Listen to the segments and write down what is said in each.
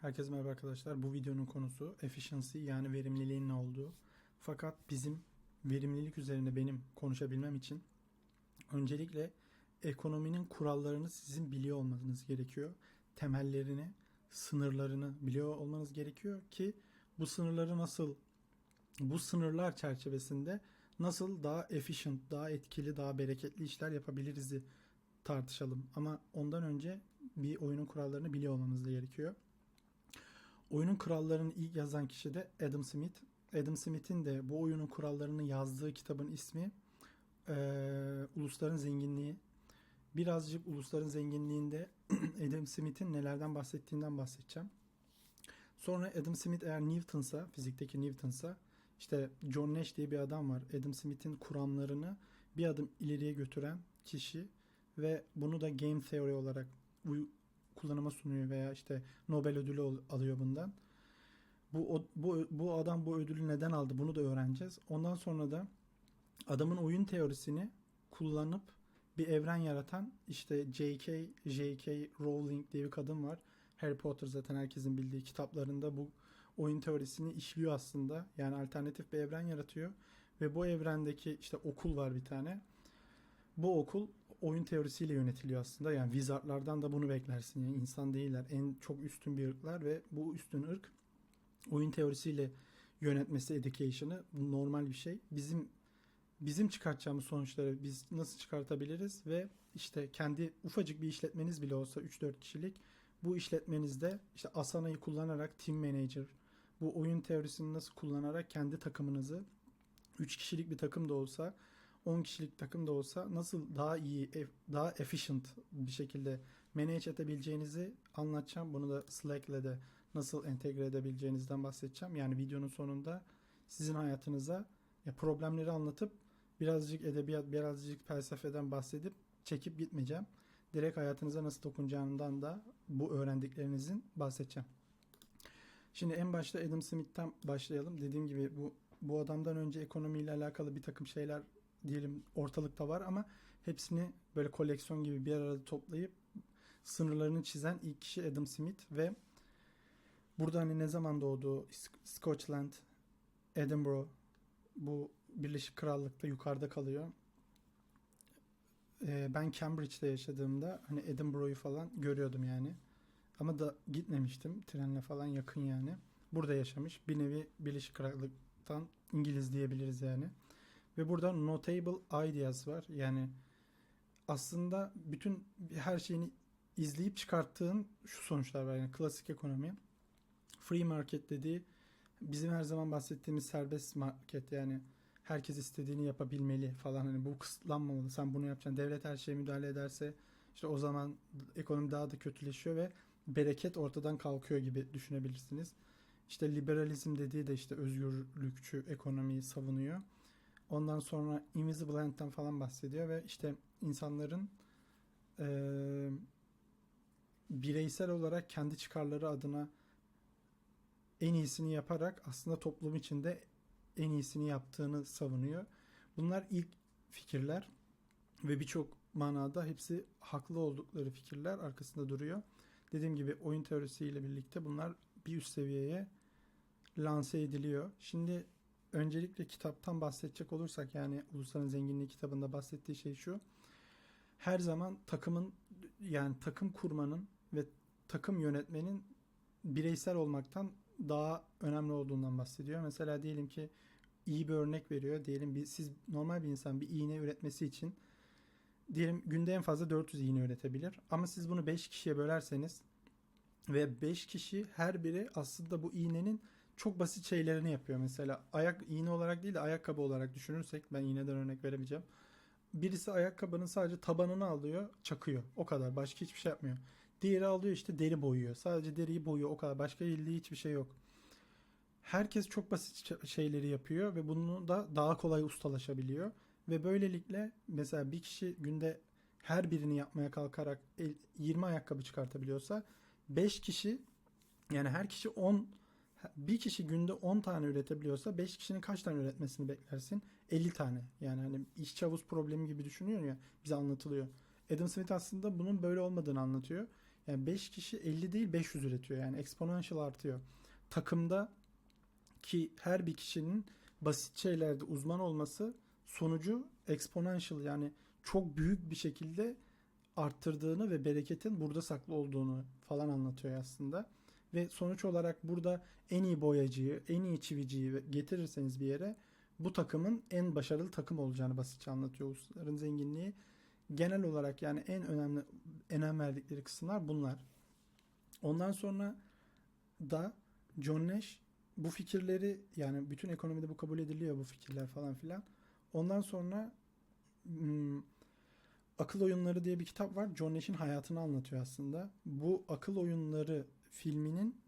Herkese merhaba arkadaşlar. Bu videonun konusu efficiency yani verimliliğin ne olduğu. Fakat bizim verimlilik üzerine benim konuşabilmem için öncelikle ekonominin kurallarını sizin biliyor olmanız gerekiyor. Temellerini, sınırlarını biliyor olmanız gerekiyor ki bu sınırları nasıl bu sınırlar çerçevesinde nasıl daha efficient, daha etkili, daha bereketli işler yapabiliriz'i tartışalım. Ama ondan önce bir oyunun kurallarını biliyor olmamız gerekiyor. Oyunun kurallarını ilk yazan kişi de Adam Smith. Adam Smith'in de bu oyunun kurallarını yazdığı kitabın ismi eee, Ulusların Zenginliği. Birazcık Ulusların Zenginliği'nde Adam Smith'in nelerden bahsettiğinden bahsedeceğim. Sonra Adam Smith eğer Newton'sa, fizikteki Newton'sa işte John Nash diye bir adam var. Adam Smith'in kuramlarını bir adım ileriye götüren kişi ve bunu da game theory olarak kullanıma sunuyor veya işte Nobel ödülü alıyor bundan. Bu, bu bu adam bu ödülü neden aldı bunu da öğreneceğiz. Ondan sonra da adamın oyun teorisini kullanıp bir evren yaratan işte J.K. J.K. Rowling diye bir kadın var. Harry Potter zaten herkesin bildiği kitaplarında bu oyun teorisini işliyor aslında. Yani alternatif bir evren yaratıyor ve bu evrendeki işte okul var bir tane. Bu okul oyun teorisiyle yönetiliyor aslında. Yani wizardlardan da bunu beklersin. Yani insan değiller. En çok üstün bir ırklar ve bu üstün ırk oyun teorisiyle yönetmesi education'ı normal bir şey. Bizim bizim çıkartacağımız sonuçları biz nasıl çıkartabiliriz ve işte kendi ufacık bir işletmeniz bile olsa 3-4 kişilik bu işletmenizde işte Asana'yı kullanarak team manager bu oyun teorisini nasıl kullanarak kendi takımınızı 3 kişilik bir takım da olsa 10 kişilik takım da olsa nasıl daha iyi, ef- daha efficient bir şekilde manage edebileceğinizi anlatacağım. Bunu da Slack'le de nasıl entegre edebileceğinizden bahsedeceğim. Yani videonun sonunda sizin hayatınıza ya problemleri anlatıp birazcık edebiyat, birazcık felsefeden bahsedip çekip gitmeyeceğim. Direkt hayatınıza nasıl dokunacağından da bu öğrendiklerinizin bahsedeceğim. Şimdi en başta Adam Smith'ten başlayalım. Dediğim gibi bu bu adamdan önce ekonomiyle alakalı bir takım şeyler diyelim ortalıkta var ama hepsini böyle koleksiyon gibi bir arada toplayıp sınırlarını çizen ilk kişi Adam Smith ve burada hani ne zaman doğdu Sk- Scotland, Edinburgh bu Birleşik Krallık'ta yukarıda kalıyor. Ee, ben Cambridge'de yaşadığımda hani Edinburgh'u falan görüyordum yani. Ama da gitmemiştim. Trenle falan yakın yani. Burada yaşamış. Bir nevi Birleşik Krallık'tan İngiliz diyebiliriz yani. Ve burada notable ideas var. Yani aslında bütün her şeyini izleyip çıkarttığın şu sonuçlar var. Yani klasik ekonomi. Free market dediği bizim her zaman bahsettiğimiz serbest market yani herkes istediğini yapabilmeli falan hani bu kısıtlanmamalı. Sen bunu yapacaksın. Devlet her şeye müdahale ederse işte o zaman ekonomi daha da kötüleşiyor ve bereket ortadan kalkıyor gibi düşünebilirsiniz. İşte liberalizm dediği de işte özgürlükçü ekonomiyi savunuyor. Ondan sonra Invisible Hand'den falan bahsediyor ve işte insanların eee, bireysel olarak kendi çıkarları adına en iyisini yaparak aslında toplum içinde en iyisini yaptığını savunuyor. Bunlar ilk fikirler ve birçok manada hepsi haklı oldukları fikirler arkasında duruyor. Dediğim gibi oyun teorisiyle birlikte bunlar bir üst seviyeye lanse ediliyor. Şimdi öncelikle kitaptan bahsedecek olursak yani Ulusların Zenginliği kitabında bahsettiği şey şu. Her zaman takımın yani takım kurmanın ve takım yönetmenin bireysel olmaktan daha önemli olduğundan bahsediyor. Mesela diyelim ki iyi bir örnek veriyor. Diyelim bir, siz normal bir insan bir iğne üretmesi için diyelim günde en fazla 400 iğne üretebilir. Ama siz bunu 5 kişiye bölerseniz ve 5 kişi her biri aslında bu iğnenin çok basit şeylerini yapıyor. Mesela ayak iğne olarak değil de ayakkabı olarak düşünürsek ben iğneden örnek veremeyeceğim. Birisi ayakkabının sadece tabanını alıyor, çakıyor. O kadar. Başka hiçbir şey yapmıyor. Diğeri alıyor işte deri boyuyor. Sadece deriyi boyuyor o kadar. Başka bildiği hiçbir şey yok. Herkes çok basit şeyleri yapıyor ve bunu da daha kolay ustalaşabiliyor. Ve böylelikle mesela bir kişi günde her birini yapmaya kalkarak el- 20 ayakkabı çıkartabiliyorsa 5 kişi yani her kişi 10 bir kişi günde 10 tane üretebiliyorsa 5 kişinin kaç tane üretmesini beklersin? 50 tane. Yani hani iş çavuz problemi gibi düşünüyor ya bize anlatılıyor. Adam Smith aslında bunun böyle olmadığını anlatıyor. Yani 5 kişi 50 değil 500 üretiyor. Yani exponential artıyor. Takımda ki her bir kişinin basit şeylerde uzman olması sonucu exponential yani çok büyük bir şekilde arttırdığını ve bereketin burada saklı olduğunu falan anlatıyor aslında. Ve sonuç olarak burada en iyi boyacıyı, en iyi çiviciyi getirirseniz bir yere bu takımın en başarılı takım olacağını basitçe anlatıyor. Ulusların zenginliği genel olarak yani en önemli önem verdikleri kısımlar bunlar. Ondan sonra da John Nash bu fikirleri yani bütün ekonomide bu kabul ediliyor bu fikirler falan filan. Ondan sonra hmm, Akıl Oyunları diye bir kitap var. John Nash'in hayatını anlatıyor aslında. Bu Akıl Oyunları filminin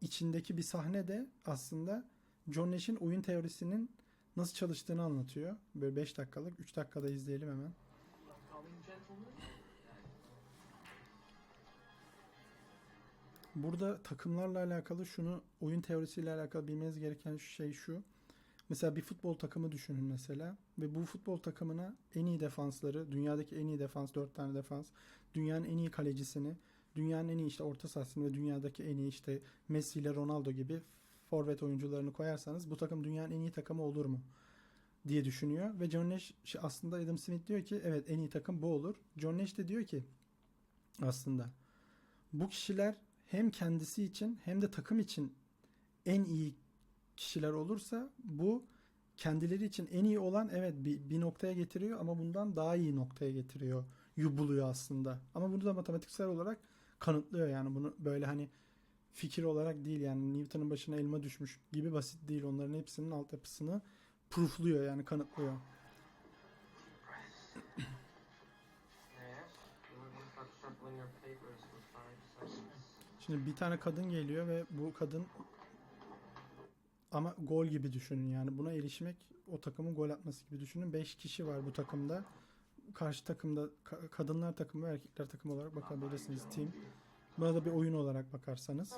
içindeki bir sahne de aslında John Nash'in oyun teorisinin nasıl çalıştığını anlatıyor. Böyle 5 dakikalık. 3 dakikada izleyelim hemen. Burada takımlarla alakalı şunu oyun teorisiyle alakalı bilmeniz gereken şey şu. Mesela bir futbol takımı düşünün mesela ve bu futbol takımına en iyi defansları, dünyadaki en iyi defans, 4 tane defans, dünyanın en iyi kalecisini, dünyanın en iyi işte orta sahasını ve dünyadaki en iyi işte Messi ile Ronaldo gibi forvet oyuncularını koyarsanız bu takım dünyanın en iyi takımı olur mu? diye düşünüyor ve John Nash aslında Adam Smith diyor ki evet en iyi takım bu olur. John Nash de diyor ki aslında bu kişiler hem kendisi için hem de takım için en iyi kişiler olursa bu kendileri için en iyi olan evet bir, bir noktaya getiriyor ama bundan daha iyi noktaya getiriyor. Yu buluyor aslında. Ama bunu da matematiksel olarak kanıtlıyor yani bunu böyle hani fikir olarak değil yani Newton'un başına elma düşmüş gibi basit değil. Onların hepsinin altyapısını proofluyor yani kanıtlıyor. Şimdi bir tane kadın geliyor ve bu kadın ama gol gibi düşünün yani buna erişmek o takımın gol atması gibi düşünün. 5 kişi var bu takımda. Karşı takımda ka- kadınlar takımı ve erkekler takımı olarak bakabilirsiniz team. Buna da bir oyun olarak bakarsanız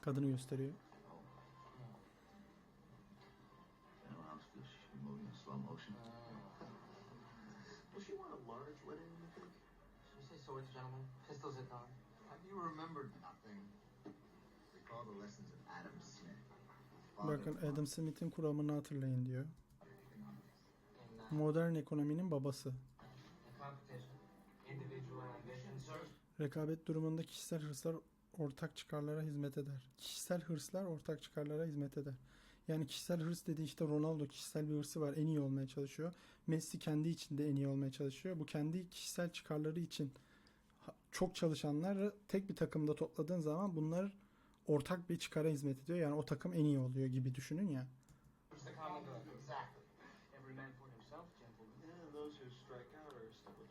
kadını gösteriyor. You know, how's this? She's moving in slow motion. Does she want a large wedding, you think? Should we say swords, gentlemen? Pistols at dawn. Have you remembered nothing? Recall the lessons of Adam Smith. Father Bakın Adam Smith'in kuramını hatırlayın diyor. Modern ekonominin babası. Rekabet durumunda kişisel hırslar ortak çıkarlara hizmet eder. Kişisel hırslar ortak çıkarlara hizmet eder. Yani kişisel hırs dediği işte Ronaldo kişisel bir hırsı var. En iyi olmaya çalışıyor. Messi kendi içinde en iyi olmaya çalışıyor. Bu kendi kişisel çıkarları için çok çalışanları tek bir takımda topladığın zaman bunlar ortak bir çıkara hizmet ediyor. Yani o takım en iyi oluyor gibi düşünün ya.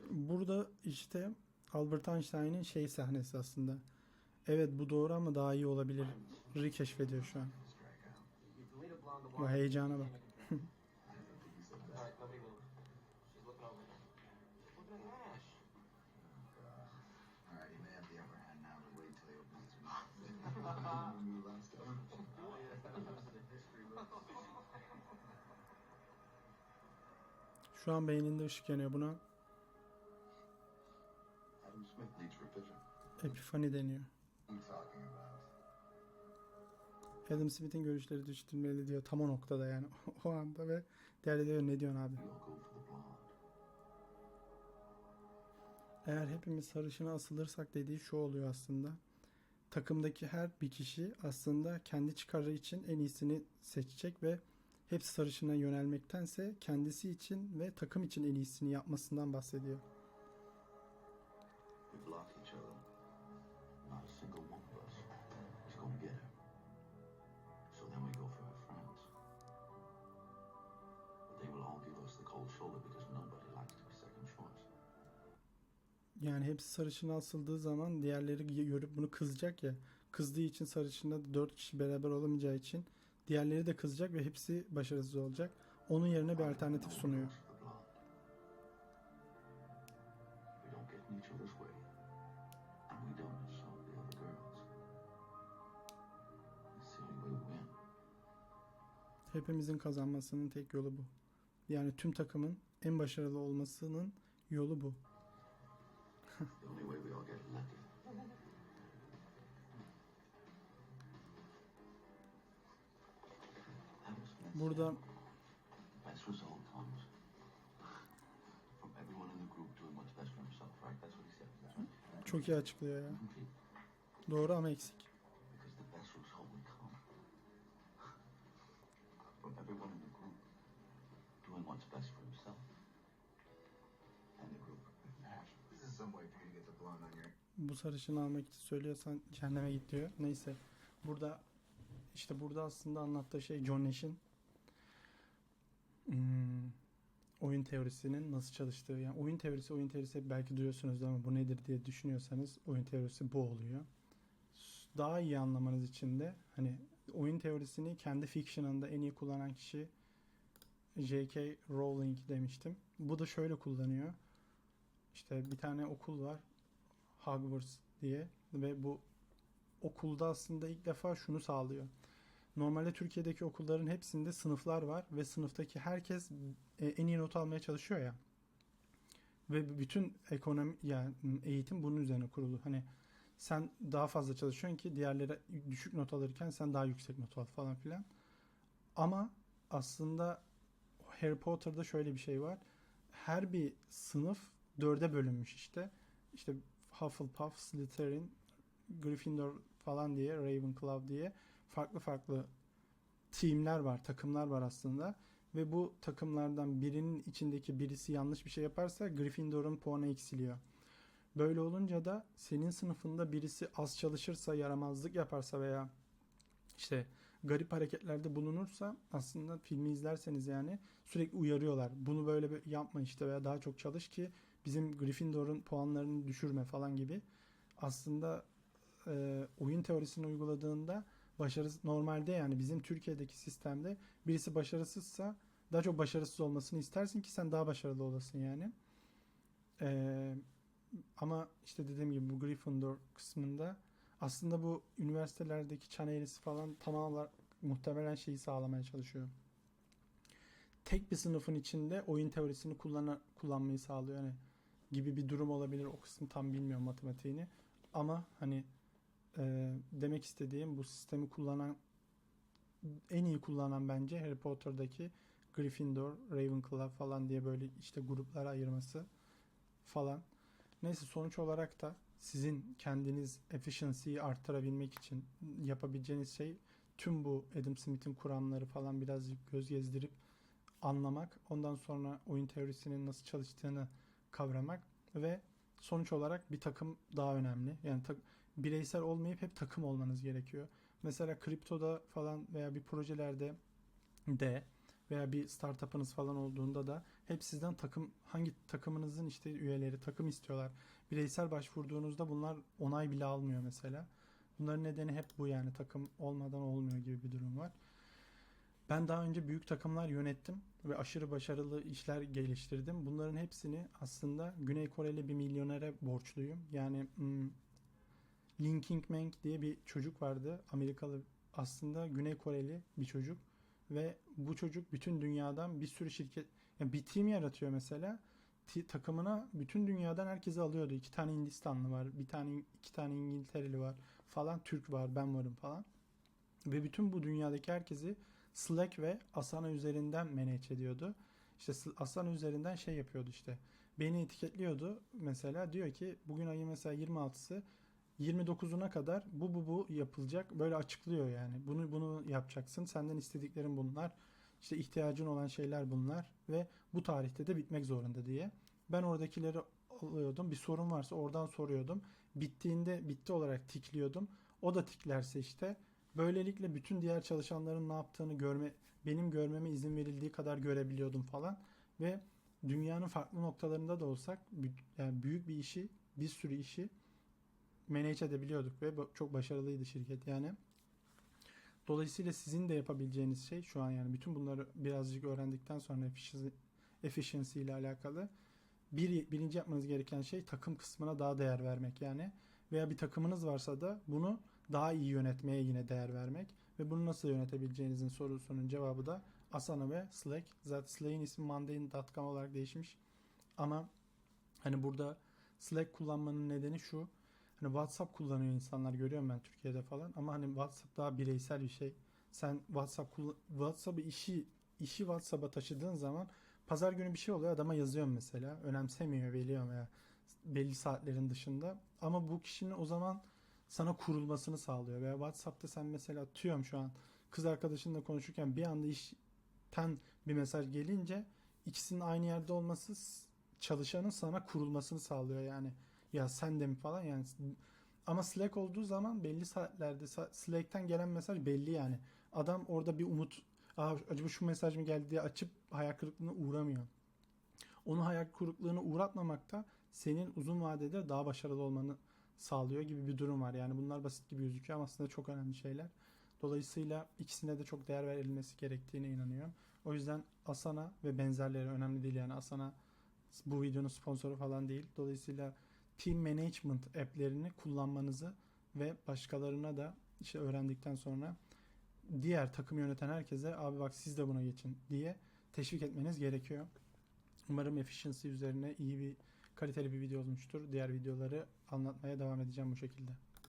Burada işte Albert Einstein'in şey sahnesi aslında. Evet bu doğru ama daha iyi olabilir. keşfediyor şu an. Bu heyecana bak. Şu an beyninde ışık yanıyor. Buna epifani deniyor. Adam Smith'in görüşleri düşürülmeli diyor. Tam o noktada yani. o anda ve diğerleri diyor ne diyorsun abi? Eğer hepimiz sarışına asılırsak dediği şu oluyor aslında. Takımdaki her bir kişi aslında kendi çıkarı için en iyisini seçecek ve hepsi sarışına yönelmektense kendisi için ve takım için en iyisini yapmasından bahsediyor. Yani hepsi sarışına asıldığı zaman diğerleri görüp bunu kızacak ya. Kızdığı için sarışında dört kişi beraber olamayacağı için diğerleri de kızacak ve hepsi başarısız olacak. Onun yerine bir alternatif sunuyor. Hepimizin kazanmasının tek yolu bu. Yani tüm takımın en başarılı olmasının yolu bu. for you to get the blown on your Bu sarışını almak için söylüyorsan cehenneme git diyor. Neyse. Burada işte burada aslında anlattığı şey John Nash'in hmm, oyun teorisinin nasıl çalıştığı. Yani oyun teorisi oyun teorisi belki duyuyorsunuz ama bu nedir diye düşünüyorsanız oyun teorisi bu oluyor. Daha iyi anlamanız için de hani oyun teorisini kendi fiction'ında en iyi kullanan kişi J.K. Rowling demiştim. Bu da şöyle kullanıyor. İşte bir tane okul var. Hogwarts diye ve bu okulda aslında ilk defa şunu sağlıyor. Normalde Türkiye'deki okulların hepsinde sınıflar var ve sınıftaki herkes e, en iyi not almaya çalışıyor ya. Ve bütün ekonomi yani eğitim bunun üzerine kurulu. Hani sen daha fazla çalışıyorsun ki diğerleri düşük not alırken sen daha yüksek not al falan filan. Ama aslında Harry Potter'da şöyle bir şey var. Her bir sınıf dörde bölünmüş işte. İşte Hufflepuff, Slytherin, Gryffindor falan diye, Ravenclaw diye farklı farklı teamler var, takımlar var aslında. Ve bu takımlardan birinin içindeki birisi yanlış bir şey yaparsa Gryffindor'un puanı eksiliyor. Böyle olunca da senin sınıfında birisi az çalışırsa, yaramazlık yaparsa veya işte garip hareketlerde bulunursa aslında filmi izlerseniz yani sürekli uyarıyorlar. Bunu böyle yapma işte veya daha çok çalış ki bizim Gryffindor'un puanlarını düşürme falan gibi. Aslında e, oyun teorisini uyguladığında başarısız normalde yani bizim Türkiye'deki sistemde birisi başarısızsa daha çok başarısız olmasını istersin ki sen daha başarılı olasın yani. E, ama işte dediğim gibi bu Gryffindor kısmında aslında bu üniversitelerdeki çan eğrisi falan tamam olarak muhtemelen şeyi sağlamaya çalışıyor. Tek bir sınıfın içinde oyun teorisini kullana, kullanmayı sağlıyor. Yani gibi bir durum olabilir. O kısmı tam bilmiyorum matematiğini. Ama hani e, demek istediğim bu sistemi kullanan en iyi kullanan bence Harry Potter'daki Gryffindor, Ravenclaw falan diye böyle işte gruplara ayırması falan. Neyse sonuç olarak da sizin kendiniz efficiency'yi arttırabilmek için yapabileceğiniz şey tüm bu Adam Smith'in kuramları falan birazcık göz gezdirip anlamak. Ondan sonra oyun teorisinin nasıl çalıştığını kavramak ve sonuç olarak bir takım daha önemli. Yani ta- bireysel olmayıp hep takım olmanız gerekiyor. Mesela kriptoda falan veya bir projelerde de veya bir startup'ınız falan olduğunda da hep sizden takım hangi takımınızın işte üyeleri takım istiyorlar. Bireysel başvurduğunuzda bunlar onay bile almıyor mesela. Bunların nedeni hep bu yani takım olmadan olmuyor gibi bir durum var. Ben daha önce büyük takımlar yönettim ve aşırı başarılı işler geliştirdim. Bunların hepsini aslında Güney Koreli bir milyonere borçluyum. Yani hmm, Lin King Meng diye bir çocuk vardı. Amerikalı aslında Güney Koreli bir çocuk ve bu çocuk bütün dünyadan bir sürü şirket yani bir team yaratıyor mesela. Takımına bütün dünyadan herkesi alıyordu. İki tane Hindistanlı var, bir tane iki tane İngiltereli var falan, Türk var, ben varım falan. Ve bütün bu dünyadaki herkesi Slack ve Asana üzerinden manage ediyordu. İşte Asana üzerinden şey yapıyordu işte. Beni etiketliyordu mesela diyor ki bugün ayın mesela 26'sı 29'una kadar bu bu bu yapılacak. Böyle açıklıyor yani. Bunu bunu yapacaksın. Senden istediklerim bunlar. İşte ihtiyacın olan şeyler bunlar ve bu tarihte de bitmek zorunda diye. Ben oradakileri alıyordum. Bir sorun varsa oradan soruyordum. Bittiğinde bitti olarak tikliyordum. O da tiklerse işte böylelikle bütün diğer çalışanların ne yaptığını görme benim görmeme izin verildiği kadar görebiliyordum falan ve dünyanın farklı noktalarında da olsak yani büyük bir işi, bir sürü işi manage edebiliyorduk ve çok başarılıydı şirket yani. Dolayısıyla sizin de yapabileceğiniz şey şu an yani bütün bunları birazcık öğrendikten sonra efficiency, ile alakalı bir, birinci yapmanız gereken şey takım kısmına daha değer vermek yani veya bir takımınız varsa da bunu daha iyi yönetmeye yine değer vermek ve bunu nasıl yönetebileceğinizin sorusunun cevabı da Asana ve Slack. Zaten Slack'in ismi Mundane.com olarak değişmiş ama hani burada Slack kullanmanın nedeni şu. Hani WhatsApp kullanıyor insanlar görüyorum ben Türkiye'de falan ama hani WhatsApp daha bireysel bir şey. Sen WhatsApp WhatsApp'ı işi işi WhatsApp'a taşıdığın zaman pazar günü bir şey oluyor adama yazıyorum mesela. Önemsemiyor biliyorum ya belli saatlerin dışında. Ama bu kişinin o zaman sana kurulmasını sağlıyor. Veya WhatsApp'ta sen mesela atıyorum şu an kız arkadaşınla konuşurken bir anda işten bir mesaj gelince ikisinin aynı yerde olması çalışanın sana kurulmasını sağlıyor yani. Ya sen de mi falan yani. Ama Slack olduğu zaman belli saatlerde sa- Slack'ten gelen mesaj belli yani. Adam orada bir umut Aa, acaba şu mesaj mı geldi diye açıp hayal kırıklığına uğramıyor. Onu hayal kırıklığına uğratmamak da senin uzun vadede daha başarılı olmanı sağlıyor gibi bir durum var. Yani bunlar basit gibi gözüküyor ama aslında çok önemli şeyler. Dolayısıyla ikisine de çok değer verilmesi gerektiğine inanıyorum. O yüzden Asana ve benzerleri önemli değil yani Asana bu videonun sponsoru falan değil. Dolayısıyla team management app'lerini kullanmanızı ve başkalarına da işte öğrendikten sonra diğer takım yöneten herkese abi bak siz de buna geçin diye teşvik etmeniz gerekiyor. Umarım efficiency üzerine iyi bir kaliteli bir video olmuştur. Diğer videoları anlatmaya devam edeceğim bu şekilde.